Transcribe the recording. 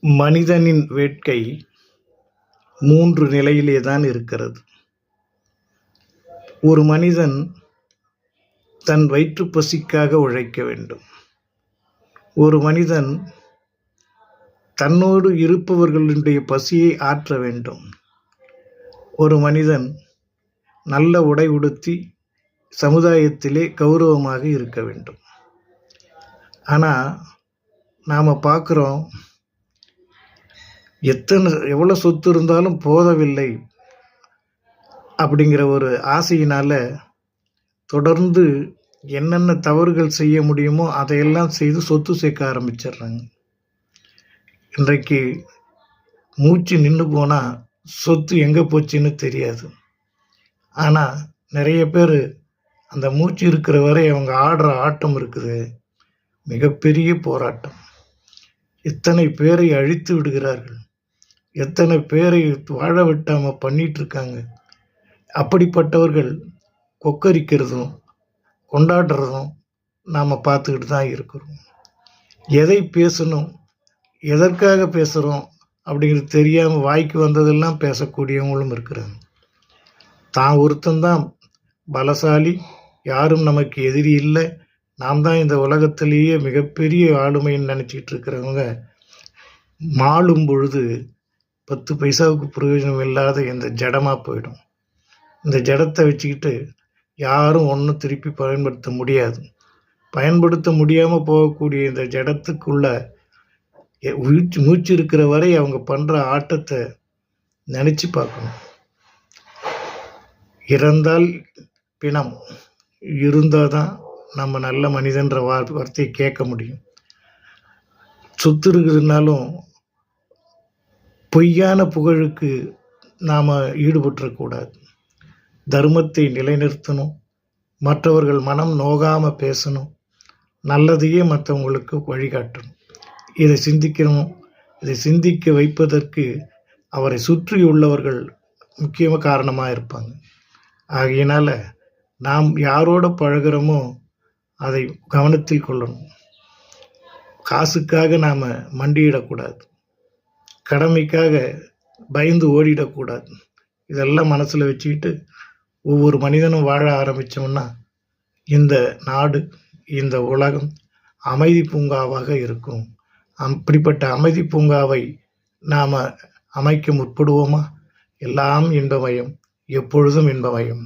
மனிதனின் வேட்கை மூன்று நிலையிலேதான் இருக்கிறது. ஒரு மனிதன் தன் வயிற்றுப் பசிக்காக உழைக்க வேண்டும். ஒரு மனிதன் தன்னோடு இருப்பவர்களுடைய பசியை ஆற்ற வேண்டும். ஒரு மனிதன் நல்ல உடை உடுத்தி சமுதாயத்திலே கௌரவமாக இருக்க வேண்டும். ஆனால் நாம் பார்க்குறோம் எத்தனை எவ்வளோ சொத்து இருந்தாலும் போதவில்லை அப்படிங்கிற ஒரு ஆசையினால் தொடர்ந்து என்னென்ன தவறுகள் செய்ய முடியுமோ அதையெல்லாம் செய்து சொத்து சேர்க்க ஆரம்பிச்சிடுறாங்க. இன்றைக்கு மூச்சு நின்று போனால் சொத்து எங்கே போச்சுன்னு தெரியாது. ஆனால் நிறைய பேர் அந்த மூச்சு இருக்கிற வரை அவங்க ஆடுற ஆட்டம் இருக்குது. மிகப்பெரிய போராட்டம். எத்தனை பேரை அழித்து விடுகிறார்கள். எத்தனை பேரை வாழ விட்டாமல் பண்ணிகிட்ருக்காங்க இருக்காங்க. அப்படிப்பட்டவர்கள் கொக்கரிக்கிறதும், கொண்டாடுறதும் நாம் பார்த்துக்கிட்டு தான் இருக்கிறோம். எதை பேசணும், எதற்காக பேசுகிறோம் அப்படிங்கிறது தெரியாமல் வாய்க்கு வந்ததெல்லாம் பேசக்கூடியவங்களும் இருக்கிறாங்க. தான் ஒருத்தன் தான் பலசாலி, யாரும் நமக்கு எதிரி இல்லை நாம் தான் இந்த உலகத்திலேயே மிகப்பெரிய ஆளுமைன்னு நினச்சிக்கிட்டு இருக்கிறவங்க மாளும் பொழுது 10 பைசாவுக்கு பிரயோஜனம் இல்லாத இந்த ஜடமாக போயிடும். இந்த ஜடத்தை வச்சுக்கிட்டு யாரும் ஒன்று திருப்பி பயன்படுத்த முடியாது. பயன்படுத்த முடியாமல் போகக்கூடிய இந்த ஜடத்துக்குள்ள மூச்சு மூச்சு இருக்கிற வரை அவங்க பண்ணுற ஆட்டத்தை நினச்சி பார்க்கணும். இறந்தால் பிணம், இருந்தால் தான் நம்ம நல்ல மனிதன்ற வார் வார்த்தையை கேட்க முடியும். சொத்து இருக்கிறதுனாலும் பொய்யான புகழுக்கு நாம் ஈடுபட்டுறக்கூடாது. தர்மத்தை நிலைநிறுத்தணும். மற்றவர்கள் மனம் நோகாமல் பேசணும். நல்லதையே மற்றவங்களுக்கு வழிகாட்டணும். இதை சிந்திக்கணும். இதை சிந்திக்க வைப்பதற்கு அவரை சுற்றியுள்ளவர்கள் முக்கிய காரணமாக இருப்பாங்க. ஆகையினால் நாம் யாரோட பழகுறோமோ அதை கவனத்தில் கொள்ளணும். காசுக்காக நாம் மண்டியிடக்கூடாது. கடமைக்காக பயந்து ஓடிடக்கூடாது. இதெல்லாம் மனசில் வச்சுக்கிட்டு ஒவ்வொரு மனிதனும் வாழ ஆரம்பிச்சோம்னா இந்த நாடு, இந்த உலகம் அமைதி பூங்காவாக இருக்கும். அப்படிப்பட்ட அமைதி பூங்காவை நாம் அமைக்க முற்படுவோமா? எல்லாம் இன்பமயம். எப்பொழுதும் இன்பமயம்.